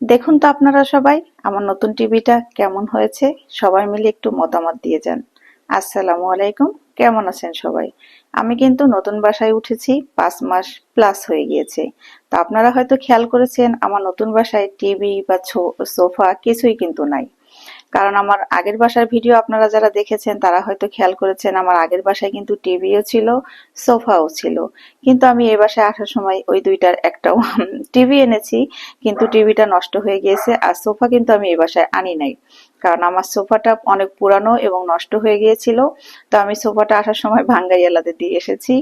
দেখুন তো আপনারা সবাই, আমার নতুন টিভিটা কেমন হয়েছে? সবাই মিলে একটু মতামত দিয়ে যান। আসসালামু আলাইকুম, কেমন আছেন সবাই? আমি কিন্তু নতুন বাসায় উঠেছি, পাঁচ মাস প্লাস হয়ে গিয়েছে। তো আপনারা হয়তো খেয়াল করেছেন, আমার নতুন বাসায় টিভি বা সোফা কিছুই কিন্তু নাই। কারণ আমার আগের বাসার ভিডিও আপনারা যারা দেখেছেন, তারা হয়তো খেয়াল করেছেন, আমার আগের বাসায় কিন্তু টিভিও ছিল, সোফাও ছিল। কিন্তু আমি এই বাসায় আসার সময় ওই দুইটার একটাও টিভি এনেছি, কিন্তু টিভিটা নষ্ট হয়ে গিয়েছে, আর সোফা কিন্তু আমি এই বাসায় আনি নাই। কারণ আমার সোফাটা অনেক পুরানো এবং নষ্ট হয়ে গিয়েছিল, তো আমি সোফাটা আসার সময় ভাঙ্গাই ভাঙ্গাইয়ালাতে দিয়ে এসেছি।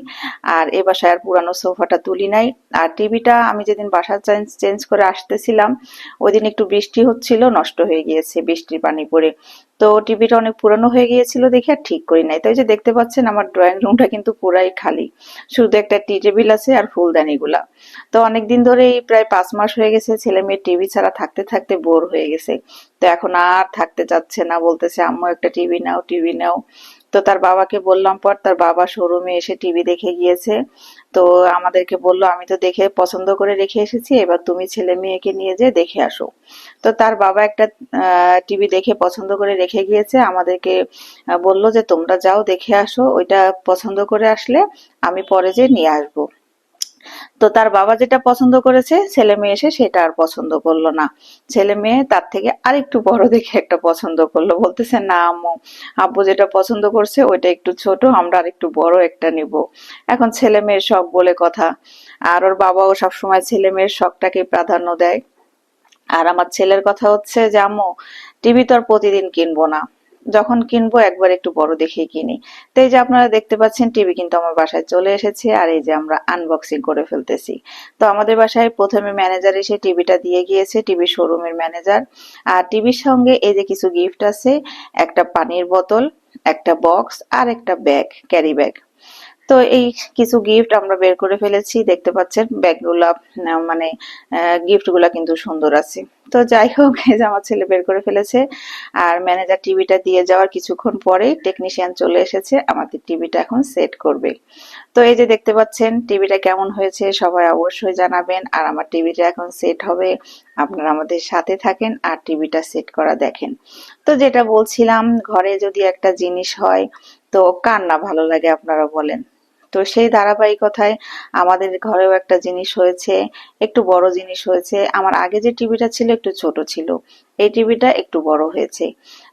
আর এ বাসায় আর পুরানো সোফাটা তুলি নাই। আর টিভিটা আমি যেদিন বাসা চেঞ্জ চেঞ্জ করে আসতেছিলাম ওই দিন একটু বৃষ্টি হচ্ছিল, নষ্ট হয়ে গিয়েছে বৃষ্টির পানি পড়ে। তো টিভিটা অনেক পুরানো হয়ে গিয়েছিল দেখে আর ঠিক করি নাই। তাই যে দেখতে পাচ্ছেন আমার ড্রয়িং রুমটা কিন্তু পুরাই খালি। শুধু একটা টি টেবিল আছে আর ফুলদানিগুলা তো অনেকদিন ধরে প্রায় পাঁচ মাস হয়ে গেছে, ছেলে মেয়ে টিভি ছাড়া থাকতে থাকতে বোর হয়ে গেছে। তো এখন আর থাকতে চাচ্ছে না, বলতেছে, আম্মু, একটা টিভি নাও টিভি নাও। তো তার বাবাকে বললাম, পর তার বাবা শোরুমে এসে টিভি দেখে গিয়েছে। তো আমাদেরকে বলল, আমি তো দেখে, পছন্দ করে রেখে এসেছি, এবার তুমি ছেলে মেয়েকে নিয়ে যে দেখে আসো। তো তার বাবা একটা টিভি দেখে পছন্দ করে রেখে গিয়েছে। আমাদেরকে বলল যে, তোমরা যাও, দেখে আসো। ওইটা পছন্দ করে আসলে আমি পরে যে নিয়ে আসব। তো তার বাবা যেটা পছন্দ করেছে, ছেলে মেয়ে এসে সেটা আর পছন্দ করল না। ছেলে মেয়ে তার থেকে আরেকটু বড় দেখে একটা পছন্দ করল। বলতেছে, না আম্মু, আব্বু যেটা পছন্দ করছে ওইটা একটু ছোট, আমরা আর একটু বড় একটা নিব। এখন ছেলে মেয়ের শখ বলে কথা। আর ওর বাবাও সবসময় ছেলে মেয়ের শখটাকে প্রাধান্য দেয়। আর আমার ছেলের কথা হচ্ছে যে, আম্মু, টিভি তো আর প্রতিদিন কিনবো না। যখন কিনবো, একবার একটু বড় দেখেই কিনি। তো এই যে আপনারা দেখতে পাচ্ছেন, টিভি কিন্তু আমার বাসায় চলে এসেছে, আর এই যে আমরা আনবক্সিং করে ফেলতেছি। তো আমাদের বাসায় প্রথমে ম্যানেজার এসে টিভিটা দিয়ে গিয়েছে, টিভি শোরুমের ম্যানেজার আর টিভির সঙ্গে এই যে কিছু গিফট আছে, একটা পানির বোতল, একটা বক্স আর একটা ব্যাগ ক্যারি ব্যাগ তো এই কিছু গিফট আমরা বের করে ফেলেছি, দেখতে পাচ্ছেন, ব্যাগগুলা মানে গিফটগুলা কিন্তু সুন্দর আছে। তো যাই হোক, এই যে আমার ছেলে বের করে ফেলেছে, আর ম্যানেজার টিভিটা দিয়ে যাওয়ার কিছুক্ষণ পরে টেকনিশিয়ান চলে এসেছে, আমাদের টিভিটা এখন সেট করবে। তো এই যে দেখতে পাচ্ছেন টিভিটা কেমন হয়েছে, সবাই অবশ্যই জানাবেন, আর আমার টিভিটা এখন সেট হবে, আপনারা আমাদের সাথে থাকেন, আর টিভিটা সেট করা দেখেন। তো যেটা বলছিলাম, ঘরে যদি একটা জিনিস হয়, তো কার না ভালো লাগে আপনারা বলেন? তো সেই ধারাবাহিকতায় আমাদের ঘরেও একটা জিনিস হয়েছে, একটু বড় জিনিস হয়েছে। আমার আগে যে টিভিটা ছিল একটু ছোট ছিল, এই টিভিটা একটু বড় হয়েছে।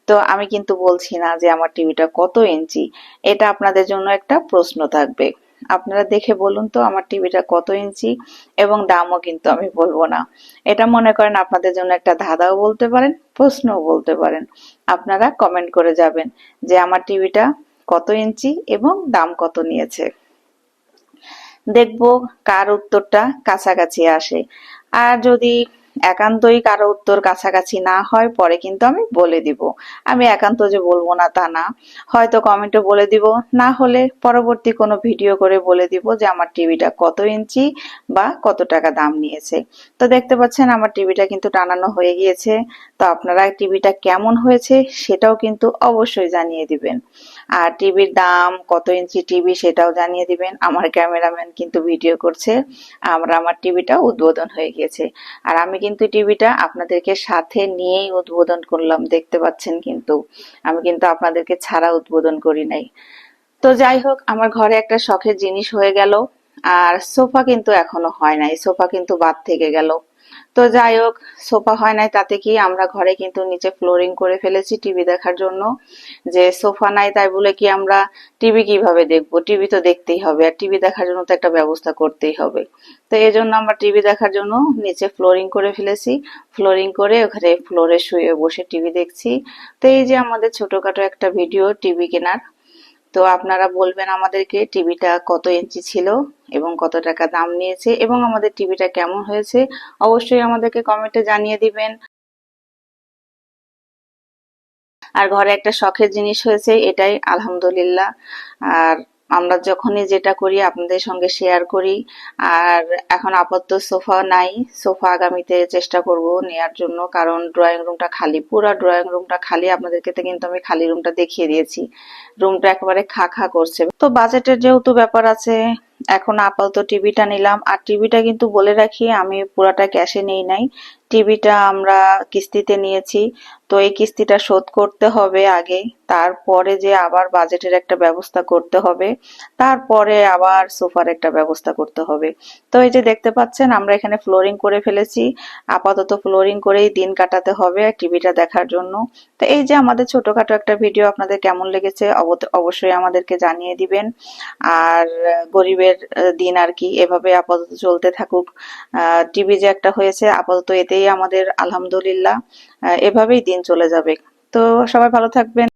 তো আমি কিন্তু বলছি না যে আমার টিভিটা কত ইঞ্চি, এটা আপনাদের জন্য একটা প্রশ্ন থাকবে। আপনারা দেখে বলুন তো আমার টিভিটা কত ইঞ্চি এবং দামও কিন্তু আমি বলব না। এটা মনে করেন আপনাদের জন্য একটা ধাঁধাও বলতে পারেন, প্রশ্নও বলতে পারেন। আপনারা কমেন্ট করে যাবেন যে আমার টিভিটা কত ইঞ্চি এবং দাম কত নিয়েছে। দেখব কার উত্তরটা কাছাকাছি আসে। আর যদি একান্তই কারও উত্তর কাছাকাছি না হয়, পরে কিন্তু আমি বলে দিব। আমি একান্ত যে বলব না তা না। হয়তো কমেন্টে বলে দিব। না হলে পরবর্তী কোনো ভিডিও করে বলে দিব যে আমার টিভিটা কত ইঞ্চি বা কত টাকা দাম নিয়েছে। তো দেখতে পাচ্ছেন আমার টিভিটা কিন্তু টানানো হয়ে গিয়েছে। তো আপনারা টিভিটা কেমন হয়েছে সেটাও কিন্তু অবশ্যই জানিয়ে দিবেন। আর টিভির দাম, কত ইঞ্চি টিভি সেটাও জানিয়ে দিবেন। আমার ক্যামেরাম্যান কিন্তু ভিডিও করছে। আমরা, আমার টিভিটা উদ্বোধন হয়ে গিয়েছে। আর আমি কিন্তু টিভিটা আপনাদেরকে সাথে নিয়েই উদ্বোধন করলাম, দেখতে পাচ্ছেন কিন্তু। আমি কিন্তু আপনাদেরকে ছাড়া উদ্বোধন করি নাই। তো যাই হোক, আমার ঘরে একটা শখের জিনিস হয়ে গেল, আর সোফা কিন্তু এখনও হয় নাই। সোফা কিন্তু বাদ থেকে গেল। তো যাই হোক, সোফা হয় নাই তাতে কি আমরা ঘরে কিন্তু নিচে ফ্লোরিং করে ফেলেছি টিভি দেখার জন্য। যে সোফা নাই তাই বলে কি আমরা টিভি কীভাবে দেখব? টিভি তো দেখতেই হবে আর টিভি দেখার জন্য তো একটা ব্যবস্থা করতেই হবে। তো এই জন্য আমরা টিভি দেখার জন্য নিচে ফ্লোরিং করে ফেলেছি। ফ্লোরিং করে ওখানে ফ্লোরে শুয়ে বসে টিভি দেখছি। তো এই যে আমাদের ছোটখাটো একটা ভিডিও টিভি কেনার তো আপনারা বলবেন আমাদেরকে টিভিটা কত ইঞ্চি ছিল এবং কত টাকা দাম নিয়েছে এবং আমাদের টিভিটা কেমন হয়েছে, অবশ্যই আমাদেরকে কমেন্টে জানিয়ে দিবেন। আর ঘরে একটা শখের জিনিস হয়েছে, এটাই আলহামদুলিল্লাহ। আর আমরা যখনই যেটা করি, আপনাদের সঙ্গে শেয়ার করি। আর এখন আপাতত সোফা নাই। সোফা আগামীতে চেষ্টা করব নেয়ার জন্য। কারণ ড্রয়িং রুমটা খালি, পুরো ড্রয়িং রুমটা খালি। আপনাদেরকে তো কিন্তু আমি খালি রুমটা দেখিয়ে দিয়েছি। রুমটা একেবারে খা খা করছে। তো বাজেটের যেহেতু ব্যাপার আছে, এখন আপাতত টিভিটা নিলাম। আর টিভিটা কিন্তু বলে রাখি, আমি পুরাটা ক্যাশে নেই নাই। টিভিটা আমরা কিস্তিতে নিয়েছি, তো এই কিস্তিটা শোধ করতে হবে আগে, তারপরে যে আবার বাজেটের একটা ব্যবস্থা করতে হবে, তারপরে আবার সোফার একটা ব্যবস্থা করতে হবে। তো এই যে দেখতে পাচ্ছেন, আমরা এখানে ফ্লোরিং করে ফেলেছি, আপাতত ফ্লোরিং করেই দিন কাটাতে হবে টিভিটা দেখার জন্য। তো এই যে আমাদের ছোটখাটো একটা ভিডিও, আপনাদের কেমন লেগেছে অব- অবশ্যই আমাদেরকে জানিয়ে দিবেন। আর গরিবের দিন আর কি এভাবে আপাতত চলতে থাকুক। টিভি যে একটা হয়েছে, আপাতত এতেই আমাদের আলহামদুলিল্লাহ এভাবেই দিন চলে যাবে। তো সবাই ভালো থাকবেন।